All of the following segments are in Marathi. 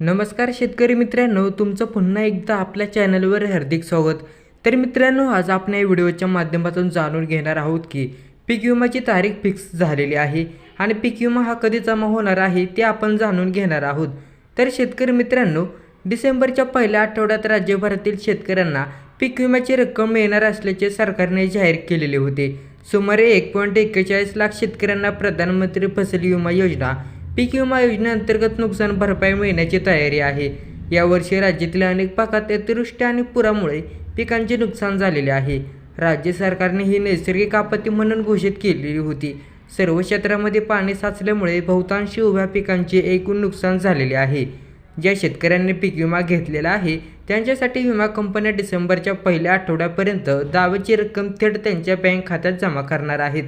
नमस्कार शेतकरी मित्रांनो तुमचं पुन्हा एकदा आपल्या चॅनलवर हार्दिक स्वागत. तर मित्रांनो आज आपण या व्हिडिओच्या माध्यमातून जाणून घेणार आहोत की पीक विमाची तारीख फिक्स झालेली आहे आणि पीक विमा हा कधी जमा होणार आहे ते आपण जाणून घेणार आहोत. तर शेतकरी मित्रांनो डिसेंबरच्या पहिल्या आठवड्यात राज्यभरातील शेतकऱ्यांना पीक विम्याची रक्कम मिळणार असल्याचे सरकारने जाहीर केलेले होते. सुमारे एक पॉईंट एक्केचाळीस लाख शेतकऱ्यांना प्रधानमंत्री फसल विमा योजना पीक विमा योजनेअंतर्गत नुकसान भरपाई मिळण्याची तयारी आहे. यावर्षी राज्यातील अनेक भागात अतिवृष्टी आणि पुरामुळे पिकांचे नुकसान झालेले आहे. राज्य सरकारने ही नैसर्गिक आपत्ती म्हणून घोषित केलेली होती. सर्व क्षेत्रामध्ये पाणी साचल्यामुळे बहुतांशी उभ्या पिकांचे एकूण नुकसान झालेले आहे. ज्या शेतकऱ्यांनी पीक विमा घेतलेला आहे त्यांच्यासाठी विमा कंपन्या डिसेंबरच्या पहिल्या आठवड्यापर्यंत दाव्याची रक्कम थेट त्यांच्या बँक खात्यात जमा करणार आहेत.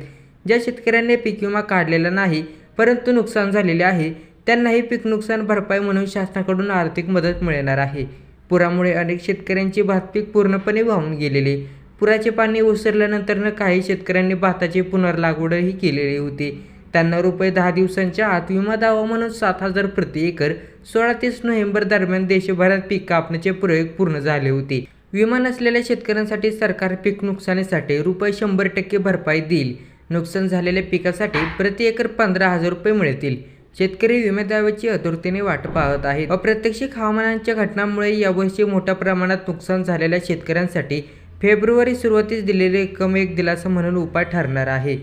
ज्या शेतकऱ्यांनी पीक विमा काढलेला नाही परंतु नुकसान झालेले आहे. त्यांनाही पीक नुकसान भरपाई म्हणून शासनाकडून आर्थिक मदत मिळणार आहे. पुरामुळे अनेक शेतकऱ्यांची भात पीक पूर्णपणे वाहून गेलेले. पुराचे पाणी ओसरल्यानंतरनं काही शेतकऱ्यांनी भाताची पुनर्लागवडही केलेली होती. त्यांना रुपये दहा दिवसांच्या आत विमा दावा म्हणून सात हजार प्रति एकर सोळा तीस नोव्हेंबर दरम्यान देशभरात पीक कापण्याचे प्रयोग पूर्ण झाले होते. विमा नसलेल्या शेतकऱ्यांसाठी सरकार पीक नुकसानीसाठी रुपये शंभर टक्के भरपाई देईल. नुकसान झालेल्या पिकासाठी प्रति एकर पंधरा हजार रुपये मिळतील. शेतकरी विमेदाव्याची आतुरतेने वाट पाहत आहेत. अप्रत्यक्षिक हवामानाच्या घटनांमुळे यावर्षी मोठ्या प्रमाणात नुकसान झालेल्या शेतकऱ्यांसाठी फेब्रुवारी सुरुवातीस दिलेली रक्कम एक दिलासा म्हणून उपाय ठरणार आहे.